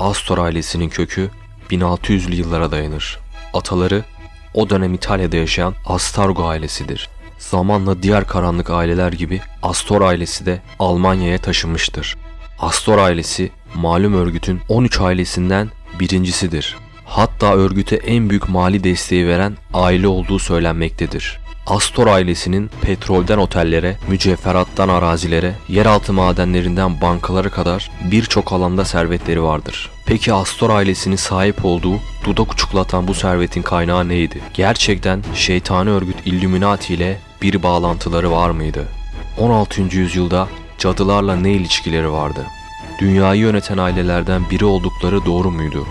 Astor ailesinin kökü 1600'lü yıllara dayanır. Ataları o dönem İtalya'da yaşayan Astargo ailesidir. Zamanla diğer karanlık aileler gibi Astor ailesi de Almanya'ya taşınmıştır. Astor ailesi malum örgütün 13 ailesinden birincisidir. Hatta örgüte en büyük mali desteği veren aile olduğu söylenmektedir. Astor ailesinin petrolden otellere, mücevherattan arazilere, yeraltı madenlerinden bankalara kadar birçok alanda servetleri vardır. Peki Astor ailesinin sahip olduğu dudak uçuklatan bu servetin kaynağı neydi? Gerçekten şeytani örgüt Illuminati ile bir bağlantıları var mıydı? 16. yüzyılda cadılarla ne ilişkileri vardı? Dünyayı yöneten ailelerden biri oldukları doğru muydu?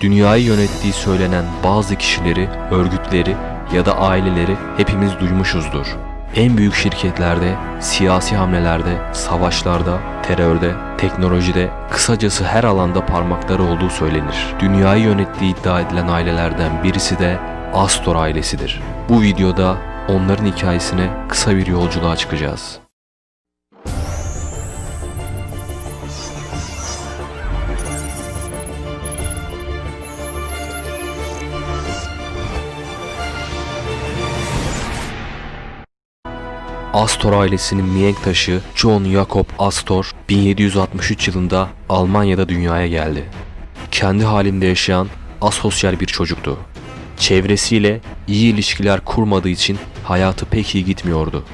Dünyayı yönettiği söylenen bazı kişileri, örgütleri ya da aileleri hepimiz duymuşuzdur. En büyük şirketlerde, siyasi hamlelerde, savaşlarda, terörde, teknolojide, kısacası her alanda parmakları olduğu söylenir. Dünyayı yönettiği iddia edilen ailelerden birisi de Astor ailesidir. Bu videoda onların hikayesine kısa bir yolculuğa çıkacağız. Astor ailesinin mihenk taşı John Jacob Astor 1763 yılında Almanya'da dünyaya geldi. Kendi halinde yaşayan asosyal bir çocuktu. Çevresiyle iyi ilişkiler kurmadığı için hayatı pek iyi gitmiyordu.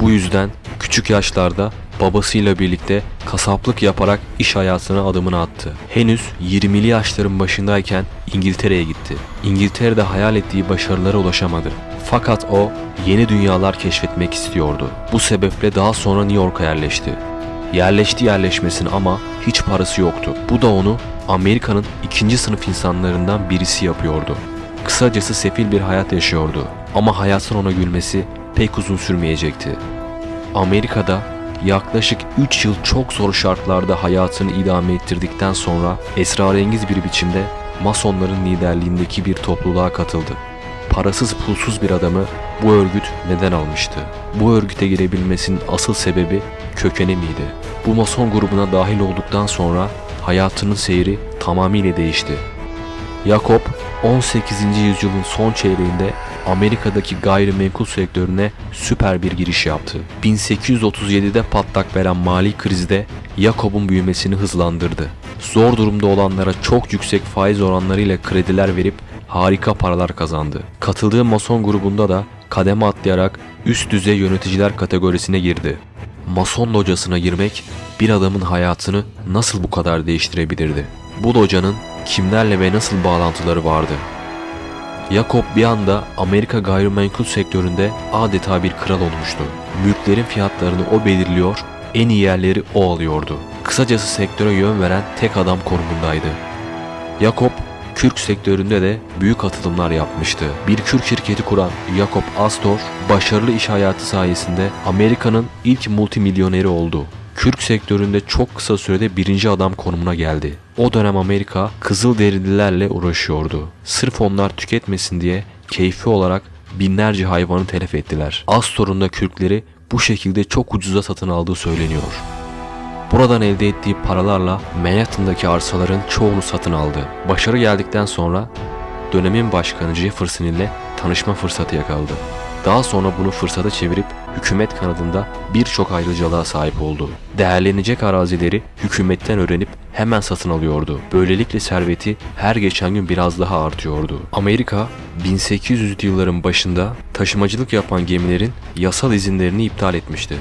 Bu yüzden küçük yaşlarda babasıyla birlikte kasaplık yaparak iş hayatına adımını attı. Henüz 20'li yaşların başındayken İngiltere'ye gitti. İngiltere'de hayal ettiği başarılara ulaşamadı. Fakat o yeni dünyalar keşfetmek istiyordu. Bu sebeple daha sonra New York'a yerleşti. Yerleşti yerleşmesin ama hiç parası yoktu. Bu da onu Amerika'nın ikinci sınıf insanlarından birisi yapıyordu. Kısacası sefil bir hayat yaşıyordu. Ama hayatın ona gülmesi pek uzun sürmeyecekti. Amerika'da yaklaşık 3 yıl çok zor şartlarda hayatını idame ettirdikten sonra esrarengiz bir biçimde Masonların liderliğindeki bir topluluğa katıldı. Parasız pulsuz bir adamı bu örgüt neden almıştı? Bu örgüte girebilmesinin asıl sebebi kökeni miydi? Bu Mason grubuna dahil olduktan sonra hayatının seyri tamamıyla değişti. Jacob 18. yüzyılın son çeyreğinde Amerika'daki gayrimenkul sektörüne süper bir giriş yaptı. 1837'de patlak veren mali krizde Jacob'un büyümesini hızlandırdı. Zor durumda olanlara çok yüksek faiz oranlarıyla krediler verip harika paralar kazandı. Katıldığı Mason grubunda da kademe atlayarak üst düzey yöneticiler kategorisine girdi. Mason locasına girmek bir adamın hayatını nasıl bu kadar değiştirebilirdi? Bu locanın kimlerle ve nasıl bağlantıları vardı? Jacob bir anda Amerika gayrimenkul sektöründe adeta bir kral olmuştu. Mülklerin fiyatlarını o belirliyor, en iyi yerleri o alıyordu. Kısacası sektöre yön veren tek adam konumundaydı. Jacob, kürk sektöründe de büyük atılımlar yapmıştı. Bir kürk şirketi kuran Jacob Astor, başarılı iş hayatı sayesinde Amerika'nın ilk multimilyoneri oldu. Kürk sektöründe çok kısa sürede birinci adam konumuna geldi. O dönem Amerika kızıl derililerle uğraşıyordu. Sırf onlar tüketmesin diye keyfi olarak binlerce hayvanı telef ettiler. Astor'un da kürkleri bu şekilde çok ucuza satın aldığı söyleniyor. Buradan elde ettiği paralarla Manhattan'daki arsaların çoğunu satın aldı. Başarı geldikten sonra dönemin başkanı Jefferson ile tanışma fırsatı yakaladı. Daha sonra bunu fırsata çevirip hükümet kanadında birçok ayrıcalığa sahip oldu. Değerlenecek arazileri hükümetten öğrenip hemen satın alıyordu. Böylelikle serveti her geçen gün biraz daha artıyordu. Amerika 1800'lü yılların başında taşımacılık yapan gemilerin yasal izinlerini iptal etmişti.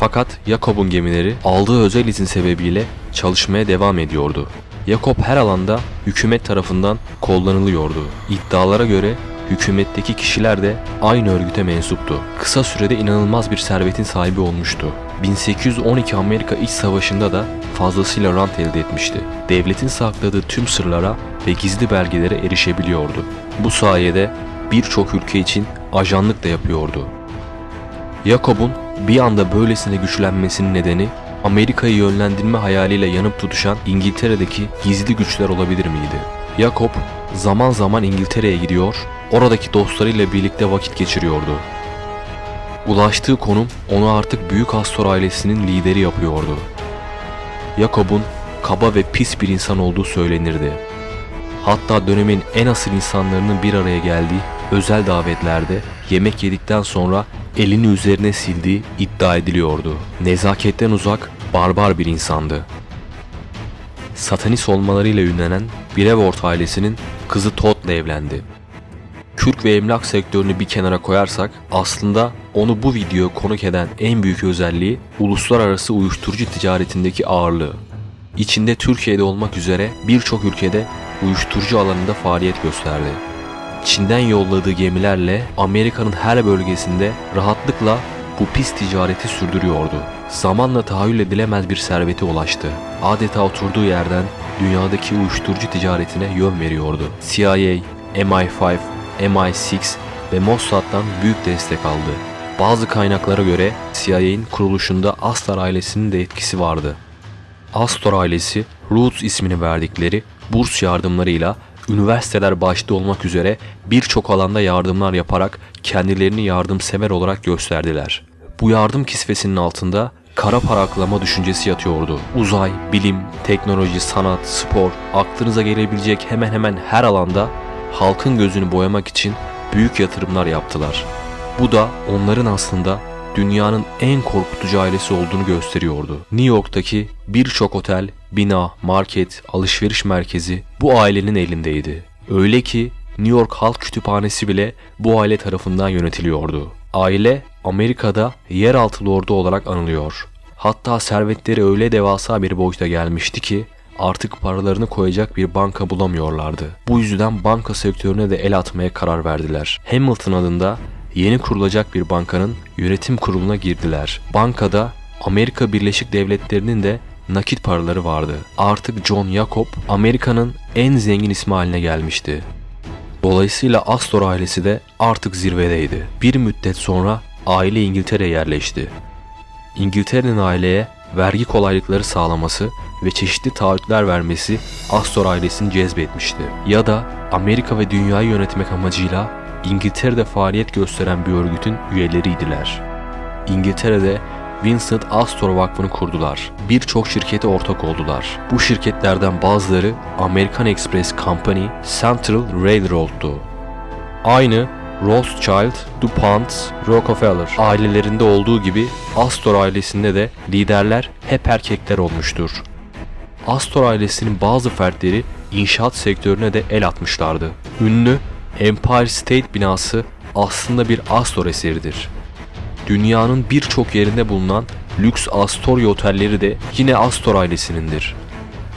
Fakat Jakob'un gemileri aldığı özel izin sebebiyle çalışmaya devam ediyordu. Jakob her alanda hükümet tarafından kullanılıyordu. İddialara göre hükümetteki kişiler de aynı örgüte mensuptu. Kısa sürede inanılmaz bir servetin sahibi olmuştu. 1812 Amerika İç Savaşı'nda da fazlasıyla rant elde etmişti. Devletin sakladığı tüm sırlara ve gizli belgelere erişebiliyordu. Bu sayede birçok ülke için ajanlık da yapıyordu. Jakob'un bir anda böylesine güçlenmesinin nedeni Amerika'yı yönlendirme hayaliyle yanıp tutuşan İngiltere'deki gizli güçler olabilir miydi? Jacob zaman zaman İngiltere'ye gidiyor, oradaki dostlarıyla birlikte vakit geçiriyordu. Ulaştığı konum onu artık Büyük Astor ailesinin lideri yapıyordu. Jakob'un kaba ve pis bir insan olduğu söylenirdi. Hatta dönemin en asıl insanlarının bir araya geldiği özel davetlerde yemek yedikten sonra elini üzerine sildiği iddia ediliyordu. Nezaketten uzak, barbar bir insandı. Satanist olmalarıyla ünlenen Brevoort ailesinin kızı Todd'la evlendi. Kürk ve emlak sektörünü bir kenara koyarsak aslında onu bu videoya konuk eden en büyük özelliği uluslararası uyuşturucu ticaretindeki ağırlığı. İçinde Türkiye'de olmak üzere birçok ülkede uyuşturucu alanında faaliyet gösterdi. Çin'den yolladığı gemilerle Amerika'nın her bölgesinde rahatlıkla bu pis ticareti sürdürüyordu. Zamanla tahayyül edilemez bir servete ulaştı. Adeta oturduğu yerden dünyadaki uyuşturucu ticaretine yön veriyordu. CIA, MI5, MI6 ve Mossad'dan büyük destek aldı. Bazı kaynaklara göre CIA'nin kuruluşunda Astor ailesinin de etkisi vardı. Astor ailesi Roots ismini verdikleri burs yardımlarıyla üniversiteler başta olmak üzere birçok alanda yardımlar yaparak kendilerini yardımsever olarak gösterdiler. Bu yardım kisvesinin altında kara para aklama düşüncesi yatıyordu. Uzay, bilim, teknoloji, sanat, spor, aklınıza gelebilecek hemen hemen her alanda halkın gözünü boyamak için büyük yatırımlar yaptılar. Bu da onların aslında dünyanın en korkutucu ailesi olduğunu gösteriyordu. New York'taki birçok otel, bina, market, alışveriş merkezi bu ailenin elindeydi. Öyle ki New York Halk Kütüphanesi bile bu aile tarafından yönetiliyordu. Aile Amerika'da yeraltı lordu olarak anılıyor. Hatta servetleri öyle devasa bir boyuta gelmişti ki artık paralarını koyacak bir banka bulamıyorlardı. Bu yüzden banka sektörüne de el atmaya karar verdiler. Hamilton adında yeni kurulacak bir bankanın yönetim kuruluna girdiler. Bankada Amerika Birleşik Devletleri'nin de nakit paraları vardı. Artık John Jacob Amerika'nın en zengin ismi haline gelmişti. Dolayısıyla Astor ailesi de artık zirvedeydi. Bir müddet sonra aile İngiltere'ye yerleşti. İngiltere'nin aileye vergi kolaylıkları sağlaması ve çeşitli taahhütler vermesi Astor ailesini cezbetmişti. Ya da Amerika ve dünyayı yönetmek amacıyla İngiltere'de faaliyet gösteren bir örgütün üyeleriydiler. İngiltere'de Vincent Astor Vakfı'nı kurdular. Birçok şirkete ortak oldular. Bu şirketlerden bazıları American Express Company, Central Railroad'du. Aynı Rothschild, DuPont, Rockefeller ailelerinde olduğu gibi Astor ailesinde de liderler hep erkekler olmuştur. Astor ailesinin bazı fertleri inşaat sektörüne de el atmışlardı. Ünlü Empire State binası aslında bir Astor eseridir. Dünyanın birçok yerinde bulunan lüks Astoria otelleri de yine Astor ailesinindir.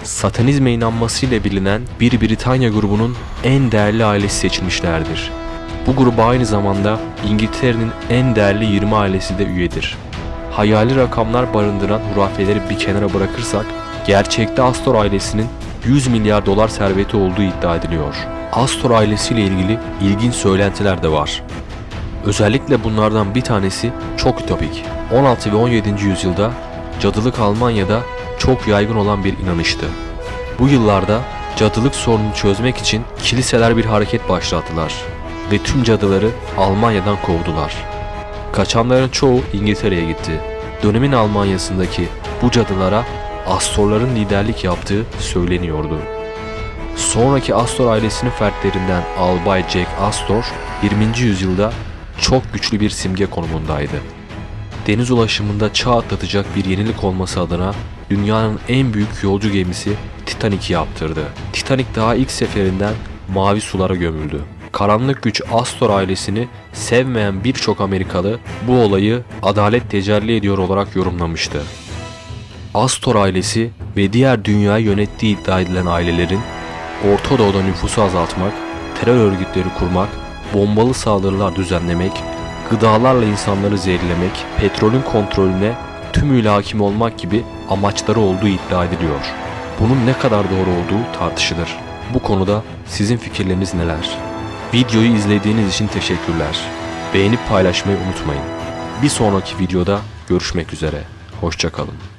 Satanizme inanmasıyla bilinen bir Britanya grubunun en değerli ailesi seçilmişlerdir. Bu gruba aynı zamanda İngiltere'nin en değerli 20 ailesi de üyedir. Hayali rakamlar barındıran hurafeleri bir kenara bırakırsak, gerçekte Astor ailesinin 100 milyar dolar serveti olduğu iddia ediliyor. Astor ailesiyle ilgili ilginç söylentiler de var. Özellikle bunlardan bir tanesi çok ütopik. 16 ve 17. yüzyılda cadılık Almanya'da çok yaygın olan bir inanıştı. Bu yıllarda cadılık sorununu çözmek için kiliseler bir hareket başlattılar ve tüm cadıları Almanya'dan kovdular. Kaçanların çoğu İngiltere'ye gitti. Dönemin Almanya'sındaki bu cadılara Astorların liderlik yaptığı söyleniyordu. Sonraki Astor ailesinin fertlerinden Albay Jack Astor 20. yüzyılda çok güçlü bir simge konumundaydı. Deniz ulaşımında çağ atlatacak bir yenilik olması adına dünyanın en büyük yolcu gemisi Titanic'i yaptırdı. Titanic daha ilk seferinden mavi sulara gömüldü. Karanlık güç Astor ailesini sevmeyen birçok Amerikalı bu olayı adalet tecelli ediyor olarak yorumlamıştı. Astor ailesi ve diğer dünyayı yönettiği iddia edilen ailelerin Orta Doğu'da nüfusu azaltmak, terör örgütleri kurmak, bombalı saldırılar düzenlemek, gıdalarla insanları zehirlemek, petrolün kontrolüne tümüyle hakim olmak gibi amaçları olduğu iddia ediliyor. Bunun ne kadar doğru olduğu tartışılır. Bu konuda sizin fikirleriniz neler? Videoyu izlediğiniz için teşekkürler. Beğenip paylaşmayı unutmayın. Bir sonraki videoda görüşmek üzere. Hoşçakalın.